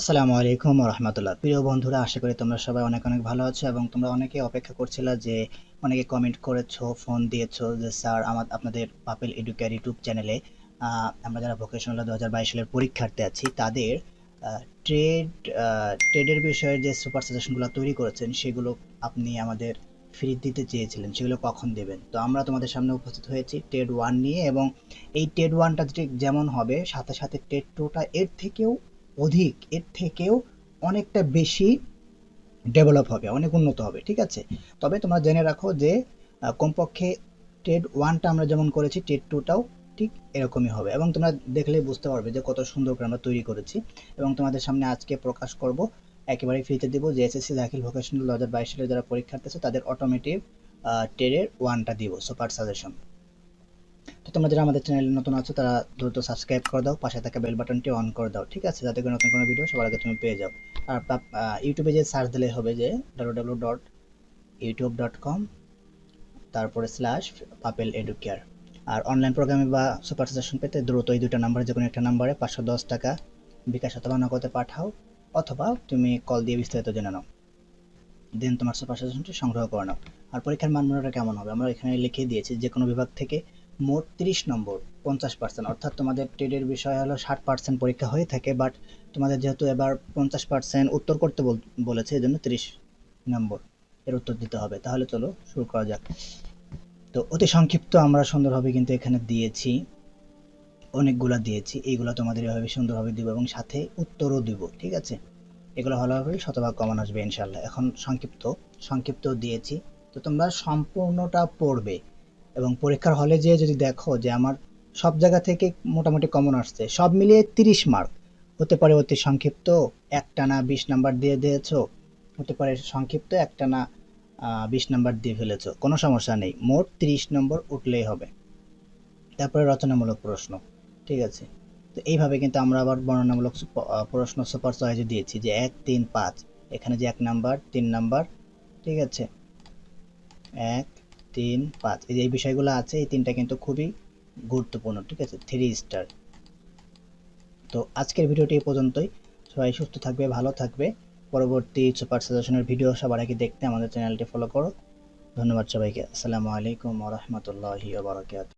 আসসালামু আলাইকুম রহমতুল্লাহ প্রিয় বন্ধুরা, আশা করি তোমরা সবাই অনেক অনেক ভালো আছো এবং তোমরা অনেকে অপেক্ষা করছিলে যে অনেকে কমেন্ট করেছ ফোন দিয়েছ যে, স্যার, আমার, আপনাদের পাপেল এডুকেয়ার ইউটিউব চ্যানেলে আমরা যারা ভোকেশনাল দু হাজার বাইশ সালের পরীক্ষার্থী আছি, তাদের ট্রেড ট্রেডের বিষয়ে যে সুপার সাজেশনগুলো তৈরি করেছেন, সেগুলো আপনি আমাদের ফ্রি দিতে চেয়েছিলেন, সেগুলো কখন দেবেন? তো আমরা তোমাদের সামনে উপস্থিত হয়েছি টেড ওয়ান নিয়ে এবং এই টেড ওয়ানটা যেমন হবে, সাথে সাথে টেড টুটা এর থেকেও অধিক, এর থেকেও অনেকটা বেশি ডেভেলপ হবে, অনেক উন্নত হবে, ঠিক আছে? তবে তোমরা জেনে রাখো যে কমপক্ষে টেড ওয়ানটা আমরা যেমন করেছি টেড টুটাও ঠিক এরকমই হবে। এবং তোমরা দেখলেই বুঝতে পারবে যে কত সুন্দর করে আমরা তৈরি করেছি। এবং তোমাদের সামনে আজকে প্রকাশ করব একেবারে ফ্রিতে দিব। যে এসএসসি দাখিল ভোকেশনাল দু হাজার বাইশ সালে যারা পরীক্ষার্থী আছে, তাদের অটোমেটিভ টেডের ওয়ানটা দিব। সুপার সাজেশন তো তোমরা যারা আমাদের চ্যানেলে নতুন আছো, তারা দ্রুত সাবস্ক্রাইব করে দাও, পাশে থাকা বেল বাটনটি অন করে দাও, ঠিক আছে? যাতে করে নতুন কোনো ভিডিও সবার আগে তুমি পেয়ে যাও। আর ইউটিউবে যে সার্চ দিলে হবে যে W dot YouTube dot com তারপরে স্ল্যাশ পাপেল এডুকেয়ার আর অনলাইন প্রোগ্রামে বা সুপার সাজেশন পেতে দ্রুত এই দুটো নাম্বারে যে কোনো একটা নাম্বারে পাঁচশো দশ টাকা বিকাশ অথবা নগদে পাঠাও, অথবা তুমি কল দিয়ে বিস্তারিত জেনে নাও। দেন তোমার সুপার সাজেশনটি সংগ্রহ করে নাও। আর পরীক্ষার মান মানমূল্যটা কেমন হবে? আমরা এখানে লিখে দিয়েছি যে কোনো বিভাগ থেকে মোট তিরিশ নম্বর, পঞ্চাশ পার্সেন্ট অর্থাৎ তোমাদের ট্রেডের বিষয় হলো ষাট পার্সেন্ট পরীক্ষা হয়ে থাকে বাট তোমাদের যেহেতু এবার পঞ্চাশ পার্সেন্ট উত্তর করতে বল- বলেছে এই জন্য তিরিশ নম্বর এর উত্তর দিতে হবে। তাহলে চলো শুরু করা যাক। তো অতি সংক্ষিপ্ত আমরা সুন্দরভাবে কিন্তু এখানে দিয়েছি, অনেকগুলা দিয়েছি, এইগুলো তোমাদের এভাবে সুন্দরভাবে দিব এবং সাথে উত্তরও দিব, ঠিক আছে? এগুলো ভালোভাবে শতভাগ কমন আসবে ইনশাল্লাহ এখন সংক্ষিপ্ত সংক্ষিপ্ত দিয়েছি। তো তোমরা সম্পূর্ণটা পড়বে। এবং পরীক্ষার হলে যেয়ে যদি দেখো যে আমার সব জায়গা থেকে মোটামুটি কমন আসছে, সব মিলিয়ে তিরিশ মার্ক হতে পারে অতি সংক্ষিপ্ত, একটানা বিশ নাম্বার দিয়ে দিয়েছ, হতে পারে সংক্ষিপ্ত একটানা বিশ নাম্বার দিয়ে ফেলেছো, কোনো সমস্যা নেই, মোট তিরিশ নম্বর উঠলেই হবে। তারপরে রচনামূলক প্রশ্ন, ঠিক আছে? তো এইভাবে কিন্তু আমরা আবার বর্ণনামূলক প্রশ্ন সুপার চয়েসে দিয়েছি যে এক, তিন, পাঁচ, এখানে যে এক নাম্বার তিন নাম্বার ঠিক আছে? এক তিন, পাঁচ, এই যে এই বিষয়গুলো আছে, এই তিনটা কিন্তু খুবই গুরুত্বপূর্ণ, ঠিক আছে? থ্রি স্টার তো আজকের ভিডিওটি এই পর্যন্তই। সবাই সুস্থ থাকবে, ভালো থাকবে। পরবর্তী সুপার সাজেশনের ভিডিও সবার আগে দেখতে আমাদের চ্যানেলটি ফলো করো। ধন্যবাদ সবাইকে। আসসালামু আলাইকুম রহমতুল্লাহি বারকাত